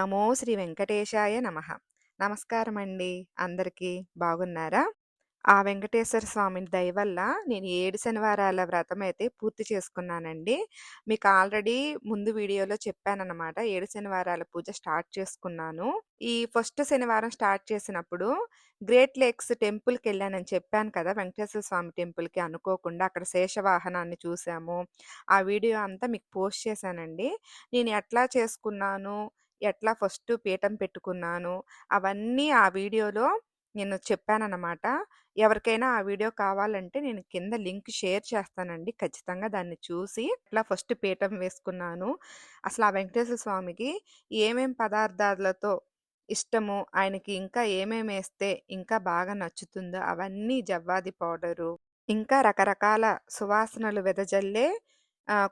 నమో శ్రీ వెంకటేశాయ నమః. నమస్కారమండి అందరికీ. బాగున్నారా? ఆ వెంకటేశ్వర స్వామిని దయ వల్ల నేను ఏడు శనివారాల వ్రతం అయితే పూర్తి చేసుకున్నానండి. మీకు ఆల్రెడీ ముందు వీడియోలో చెప్పాననమాట. 7 శనివారాల పూజ స్టార్ట్ చేసుకున్నాను. ఈ ఫస్ట్ శనివారం స్టార్ట్ చేసినప్పుడు గ్రేట్ లేక్స్ టెంపుల్‌కెళ్ళానని చెప్పాను కదా! వెంకటేశ్వర స్వామి టెంపుల్‌కి అనుకోకుండా అక్కడ శేషవాహనాన్ని చూసాము. ఆ వీడియో అంతా మీకు పోస్ట్ చేశానండి. నేను ఎట్లా చేసుకున్నాను, ఎట్లా ఫస్ట్ పీఠం పెట్టుకున్నాను, అవన్నీ ఆ వీడియోలో నేను చెప్పానన్నమాట ఎవరికైనా ఆ వీడియో కావాలంటే నేను కింద లింక్ షేర్ చేస్తానండి. ఖచ్చితంగా దాన్ని చూసి ఇట్లా ఫస్ట్ పీఠం వేసుకున్నాను, అసలు ఆ వెంకటేశ్వర స్వామికి ఏమేం పదార్థాలతో ఇష్టము, ఆయనకి ఇంకా ఏమేమి వేస్తే ఇంకా బాగా నచ్చుతుందో అవన్నీ జవ్వాది పౌడరు, ఇంకా రకరకాల సువాసనలు వెదజల్లే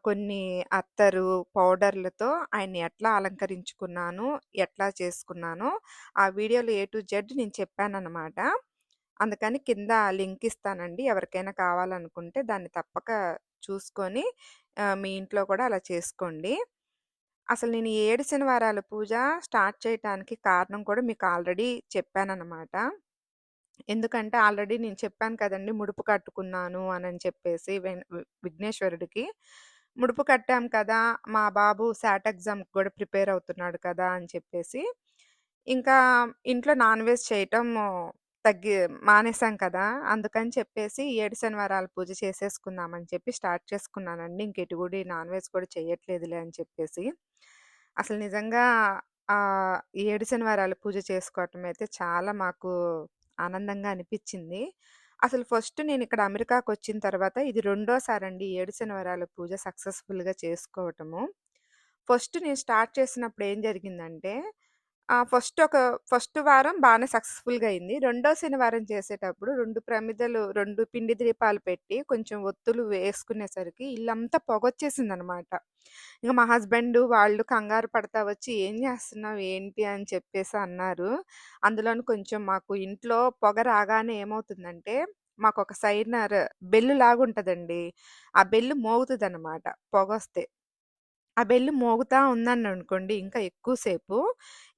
కొన్ని అత్తరు, పౌడర్‌లతో ఆయన్ని ఎట్లా అలంకరించుకున్నాను, ఎట్లా చేసుకున్నానో ఆ వీడియోలో ఏ టు జెడ్ నేను చెప్పాననమాట. అందుకని కింద లింక్ ఇస్తానండి. ఎవరికైనా కావాలనుకుంటే దాన్ని తప్పక చూసుకొని ఆహ్, మీ ఇంట్లో కూడా అలా చేసుకోండి. అసలు నేను ఈ 7 శనివారాల పూజ స్టార్ట్ చేయటానికి కారణం కూడా మీకు ఆల్రెడీ చెప్పాననమాట. ఎందుకంటే ఆల్రెడీ నేను చెప్పాను కదండీ! ముడుపు కట్టుకున్నాను అని చెప్పేసి వెన్ వి విఘ్నేశ్వరుడికి. ముడుపు కట్టాం కదా! మా బాబు శాట్ ఎగ్జామ్‌కి కూడా ప్రిపేర్ అవుతున్నాడు కదా! అని చెప్పేసి, ఇంకా ఇంట్లో నాన్ వెజ్ చేయటం తగ్గి మానేసాం కదా! అందుకని చెప్పేసి ఏడు శనివారాలు పూజ చేసేసుకుందామని చెప్పి స్టార్ట్ చేసుకున్నానండి. ఇంకెటు కూడా నాన్ వెజ్ కూడా చేయట్లేదులే అని చెప్పేసి. అసలు నిజంగా ఏడు శనివారాలు పూజ చేసుకోవటం అయితే చాలా మాకు ఆనందంగా అనిపించింది అసలు ఫస్ట్ నేను ఇక్కడ అమెరికాకు వచ్చిన తర్వాత ఇది రెండోసారండి ఏడు శనివారాల పూజ సక్సెస్‌ఫుల్‌గా చేసుకోవటము. ఫస్ట్ నేను స్టార్ట్ చేసినప్పుడు ఏం జరిగిందంటే ఫస్ట్ ఒక ఫస్ట్ వారం బానే సక్సెస్‌ఫుల్‌గా అయింది. రెండో శనివారం చేసేటప్పుడు 2 ప్రమిదలు 2 పిండి దీపాలు పెట్టి కొంచెం ఒత్తులు వేసుకునేసరికి ఇల్లంతా పొగొచ్చేసిందనమాట. ఇంక మా హస్బెండు వాళ్ళు కంగారు పడతా వచ్చి, "ఏం చేస్తున్నావు? ఏంటి?" అని చెప్పేసి అన్నారు. అందులోను కొంచెం మాకు ఇంట్లో పొగ రాగానే ఏమవుతుందంటే, మాకొక సైనర్ ర బెల్లులాగుంటదండి. ఆ బెల్లు మోగుతదనమాట పొగొస్తే. ఆ బెల్ మోగుతా ఉందని అనుకోండి ఇంకా ఎక్కువసేపు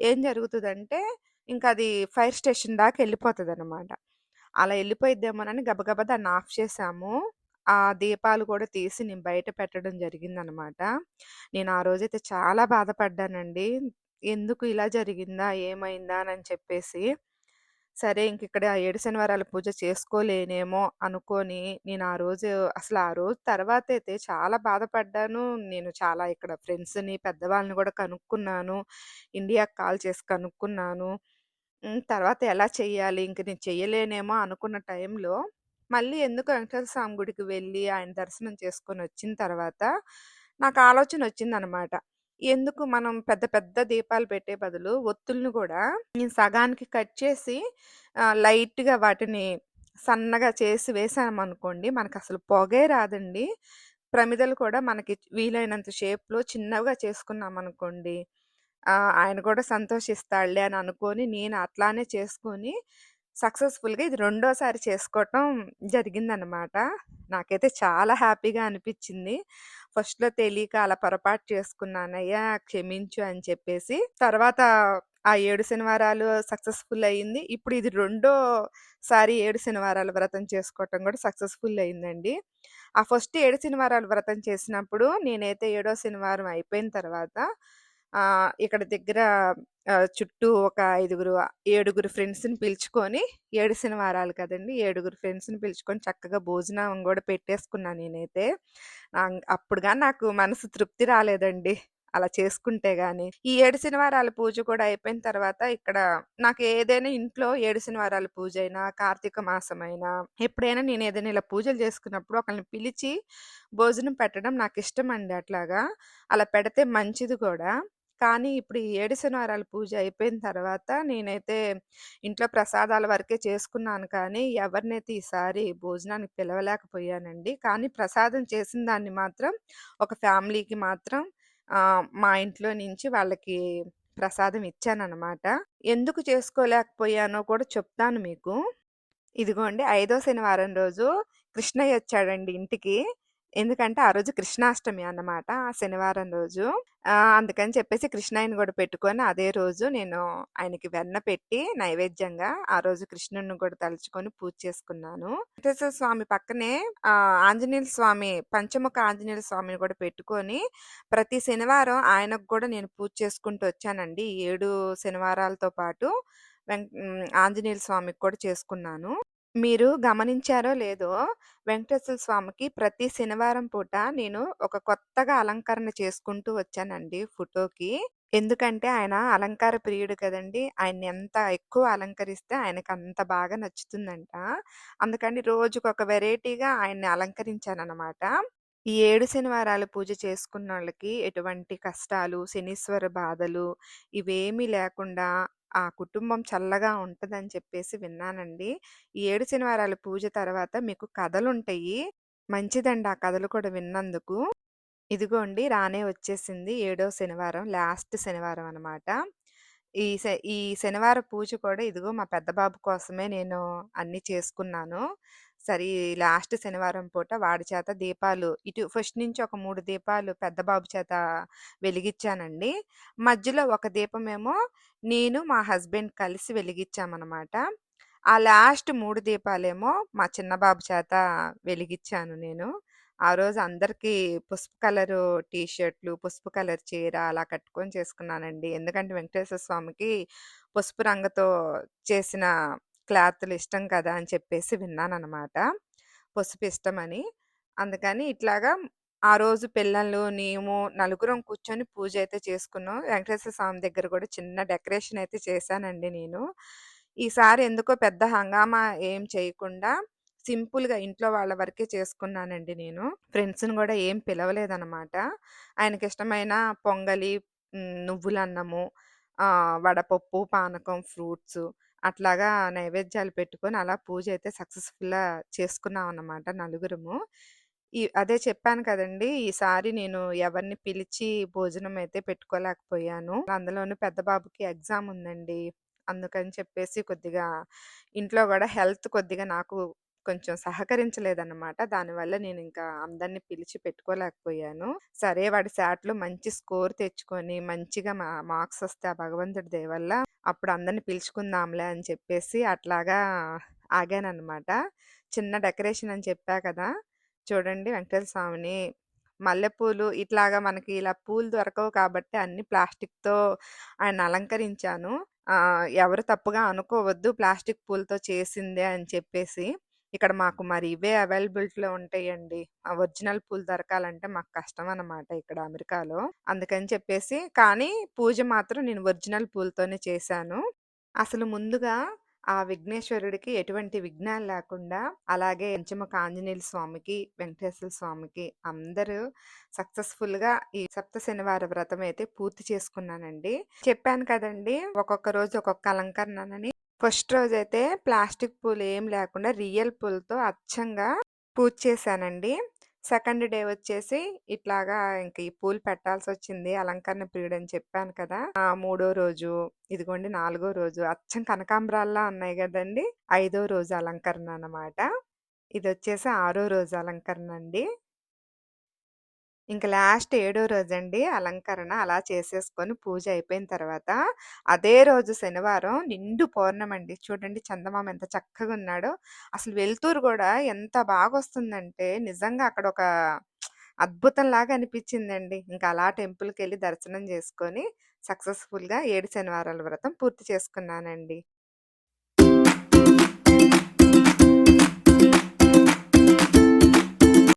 ఏం జరుగుతుందంటే ఇంకా అది ఫైర్ స్టేషన్ దాకా ఎళ్ళిపోతదనమాట. అలా వెళ్ళిపోయిద్దేమోనని గబగబా దాన్ని ఆఫ్ చేసాము ఆ దీపాలు కూడా తీసి నేను బయట పెట్టడం జరిగిందనమాట. నేను ఆ రోజైతే చాలా బాధపడ్డానండి. ఎందుకు ఇలా జరిగిందా? ఏమైందా? అని చెప్పేసి. సరే ఇంకిక్కడ 7 శనివారాల పూజ చేసుకోలేనేమో అనుకోని నేను ఆ రోజు అసలు ఆ రోజు తర్వాత అయితే చాలా బాధపడ్డాను. నేను చాలా ఇక్కడ ఫ్రెండ్స్‌ని, పెద్దవాళ్ళని కూడా కనుక్కున్నాను. ఇండియాకి కాల్ చేసి కనుక్కున్నాను. హ్మ్. తర్వాత ఎలా చెయ్యాలి? ఇంక నేను చెయ్యలేనేమో అనుకున్న టైంలో, మళ్ళీ ఎందుకో వెంకటేశ్వర స్వామి గుడికి వెళ్ళి ఆయన దర్శనం చేసుకొనొచ్చిన తర్వాత నాకు ఆలోచనొచ్చిందనమాట. ఎందుకు మనం పెద్ద పెద్ద దీపాలు పెట్టే బదులు ఒత్తుల్ని కూడా నేను సగానికి కట్ చేసి లైట్‌గా వాటిని సన్నగా చేసి వేసామనుకోండి, అసలు పొగే రాదండి. ప్రమిదలు కూడా మనకి వీలైనంత షేప్‌లో చిన్నవిగా చేసుకున్నామనుకోండి, అనుకోండి ఆయన కూడా సంతోషిస్తాడులే అని అనుకోని నేను అట్లానే చేసుకొని సక్సెస్‌ఫుల్‌గా ఇది రెండోసారి చేసుకోవటం జరిగిందనమాట. నాకైతే చాలా హ్యాపీగా అనిపించింది ఫస్ట్‌లో తెలియక అలా పొరపాటు చేసుకున్నానయ్యా క్షమించు అని చెప్పేసి. తర్వాత ఆ ఏడు శనివారాలు సక్సెస్‌ఫుల్ అయింది. ఇప్పుడు ఇది రెండోసారి ఏడు శనివారాలు వ్రతం చేసుకోవటం కూడా సక్సెస్‌ఫుల్ అయిందండి. ఆ ఫస్ట్ ఏడు శనివారాలు వ్రతం చేసినప్పుడు నేనైతే ఏడో శనివారం అయిపోయిన తర్వాత ఇక్కడ దగ్గర చుట్టూ ఒక ఐదుగురు, ఏడుగురు ఫ్రెండ్స్‌ని పిలుచుకొని ఏడు శనివారాలు కదండి ఏడుగురు ఫ్రెండ్స్‌ని పిలుచుకొని చక్కగా భోజనం కూడా పెట్టేసుకున్నా నేనైతే. అప్పుడుగా నాకు మనసు తృప్తి రాలేదండి. అలా చేసుకుంటే గాని. ఈ ఏడు శనివారాల పూజ కూడా అయిపోయిన తర్వాత ఇక్కడ నాకు ఏదైనా ఇంట్లో ఏడు శనివారాల అయినా కార్తీక మాసమైనా ఎప్పుడైనా నేను ఏదైనా ఇలా పూజలు చేసుకున్నప్పుడు ఒకరిని పిలిచి భోజనం పెట్టడం నాకు ఇష్టం అండి అట్లాగా. అలా పెడితే మంచిది కూడా కానీ ఇప్పుడు ఈ ఏడు శనివారాల పూజ అయిపోయిన తర్వాత నేనైతే ఇంట్లో ప్రసాదాల వరకే చేసుకున్నాను కానీ, ఎవరినైతే ఈసారి భోజనానికి పిలవలేకపోయానండి. కానీ ప్రసాదం చేసిన దాన్ని మాత్రం ఒక ఫ్యామిలీకి మాత్రం మా ఇంట్లో నుంచి వాళ్ళకి ప్రసాదం ఇచ్చాననమాట. ఎందుకు చేసుకోలేకపోయానో కూడా చెప్తాను మీకు. ఇదిగోండి ఐదో శనివారం రోజు కృష్ణయ్య వచ్చాడండి ఇంటికి. ఎందుకంటే, ఆ రోజు కృష్ణాష్టమి అన్నమాట. ఆ శనివారం రోజు. అందుకని చెప్పేసి కృష్ణాయని కూడా పెట్టుకొని అదే రోజు నేను ఆయనకి వెన్న పెట్టి నైవేద్యంగా ఆ రోజు కృష్ణుని కూడా తలుచుకొని పూజ చేసుకున్నాను. వెంకటేశ్వర స్వామి పక్కనే ఆంజనేయుల స్వామి పంచముఖ ఆంజనేయుల స్వామిని కూడా పెట్టుకొని ప్రతి శనివారం ఆయనకు కూడా నేను పూజ చేసుకుంటూ వచ్చానండి. ఏడు శనివారాలతో పాటు వెంక ఆంజనేయుల స్వామికి కూడా చేసుకున్నాను. మీరు గమనించారో లేదో వెంకటేశ్వర స్వామికి ప్రతి శనివారం పూట నేను ఒక కొత్తగా అలంకరణ చేసుకుంటూ వచ్చానండి ఫోటోకి. ఎందుకంటే ఆయన అలంకార ప్రియుడు కదండీ! ఆయన్ని ఎంత ఎక్కువ అలంకరిస్తే ఆయనకు అంత బాగా నచ్చుతుందంట. అందుకని రోజుకొక వెరైటీగా ఆయన్ని అలంకరించాననమాట. ఈ ఏడు శనివారాలు పూజ చేసుకున్న వాళ్ళకి ఎటువంటి కష్టాలు, శనీశ్వర బాధలు ఇవేమీ లేకుండా ఆ కుటుంబం చల్లగా ఉంటదని చెప్పేసి విన్నానండి. ఈ ఏడు శనివారాల పూజ తర్వాత మీకు కథలుంటయి. మంచిదండి ఆ కథలు కూడా విన్నందుకు. ఇదిగోండి రానే వచ్చేసింది ఏడో శనివారం. లాస్ట్ శనివారం అనమాట. ఈ శ ఈ శనివారం పూజ కూడా ఇదిగో మా పెద్ద బాబు కోసమే నేను అన్నీ చేసుకున్నాను. సరే ఈ లాస్ట్ శనివారం పూట వాడి చేత దీపాలు ఇటు ఫస్ట్ నుంచి ఒక 3 దీపాలు పెద్ద బాబు చేత వెలిగిచ్చానండి. మధ్యలో ఒక దీపమేమో నేను, మా హస్బెండ్ కలిసి వెలిగించామన్నమాట ఆ లాస్ట్ మూడు దీపాలేమో మా చిన్న బాబు చేత వెలిగించాను నేను. ఆ రోజు అందరికీ పసుపు కలరు టీ షర్ట్లు పసుపు కలర్ చీర అలా కట్టుకొని చేసుకున్నానండి. ఎందుకంటే వెంకటేశ్వర స్వామికి పసుపు రంగుతో చేసిన క్లాత్లు ఇష్టం కదా! అని చెప్పేసి విన్నాననమాట. పసుపు ఇష్టమని. అందుకని ఇట్లాగా ఆ రోజు పిల్లలు, మేము నలుగురం కూర్చొని పూజ అయితే చేసుకున్నాం. వెంకటేశ్వర స్వామి దగ్గర కూడా చిన్న డెకరేషన్ అయితే చేశానండి నేను. ఈసారి ఎందుకో పెద్ద హంగామా ఏం చేయకుండా సింపుల్‌గా ఇంట్లో వాళ్ళ వరకే చేసుకున్నానండి నేను. ఫ్రెండ్స్‌ని గూడా ఏం పిలవలేదనమాట. ఆయనకిష్టమైన పొంగలి, హ్మ్, నువ్వులన్నము, ఆహ్, వడపప్పు, పానకం, ఫ్రూట్స్ అట్లాగా నైవేద్యాలు పెట్టుకొని అలా పూజ అయితే సక్సెస్‌ఫుల్‌గా చేసుకున్నామన్నమాట నలుగురము. ఈ అదే చెప్పాను కదండీ! ఈసారి నేను ఎవరిని పిలిచి భోజనం అయితే పెట్టుకోలేకపోయాను. అందులోనూ పెద్ద బాబుకి ఎగ్జామ్ ఉందండి. అందుకని చెప్పేసి కొద్దిగా ఇంట్లో గూడా హెల్త్ కొద్దిగా నాకు కొంచెం సహకరించలేదన్నమాట. దానివల్ల నేనింకా అందరిని పిలిచి పెట్టుకోలేకపోయాను. సరే వాడి సాట్‌లో మంచి స్కోర్ తెచ్చుకొని మంచిగా మా మార్క్స్ వస్తే ఆ భగవంతుడి దయ వల్ల అప్పుడు అందరిని పిలుచుకుందాంలే అని చెప్పేసి అట్లాగా ఆగాననమాట. చిన్న డెకరేషన్ అని చెప్పా కదా! చూడండి వెంకటేశ్వర స్వామిని మల్లెపూలు ఇట్లాగా మనకి ఇలా పూలు దొరకవు కాబట్టి అన్ని ప్లాస్టిక్‌తో ఆయన అలంకరించాను. ఎవరు తప్పుగా అనుకోవద్దు ప్లాస్టిక్ పూలతో చేసిందే అని చెప్పేసి. ఇక్కడ మాకు మరి ఇవే అవైలబిలిటీలో ఉంటాయండి. ఆ ఒరిజినల్ పూలు దొరకాలంటే మాకు కష్టం అనమాట ఇక్కడ అమెరికాలో. అందుకని చెప్పేసి కానీ పూజ మాత్రం నేను ఒరిజినల్ పూలతోనే చేశాను. అసలు ముందుగా ఆ విఘ్నేశ్వరుడికి ఎటువంటి విఘ్నాలు లేకుండా, అలాగే ఎంచుముఖ ఆంజనేయుల స్వామికి, వెంకటేశ్వర స్వామికి అందరూ సక్సెస్‌ఫుల్‌గా ఈ సప్త శనివార వ్రతం అయితే పూర్తి చేసుకున్నానండి. చెప్పాను కదండీ! ఒక్కొక్క రోజు ఒక్కొక్క అలంకరణనని. ఫస్ట్ రోజైతే ప్లాస్టిక్ పూలు ఏం లేకుండా రియల్ పూలతో అచ్చంగా పూజ చేశానండి. సెకండ్ డే వచ్చేసి ఇట్లాగా ఇంక ఈ పూలు పెట్టాల్సి వచ్చింది అలంకరణ ప్రియుడని చెప్పాను కదా! ఆ! మూడో రోజు, ఇదిగోండి నాలుగో రోజు అచ్చం కనకాంబరాల్లా ఉన్నాయి కదండి ఐదో రోజు అలంకరణ అనమాట. ఇదొచ్చేసి ఆరో రోజు అలంకరణ అండి. ఇంక లాస్ట్ ఏడో రోజు అండి అలంకరణ అలా చేసేసుకొని పూజ అయిపోయిన తర్వాత, అదే రోజు శనివారం నిండు పౌర్ణమండి. చూడండి చందమామ ఎంత చక్కగా ఉన్నాడో అసలు వెలుతురు కూడా ఎంత బాగా వస్తుందంటే నిజంగా అక్కడ ఒక అద్భుతంలాగా అనిపించిందండి ఇంకా అలా టెంపుల్కి వెళ్ళి దర్శనం చేసుకొని సక్సెస్‌ఫుల్‌గా ఏడు శనివారాల వ్రతం పూర్తి చేసుకున్నానండి.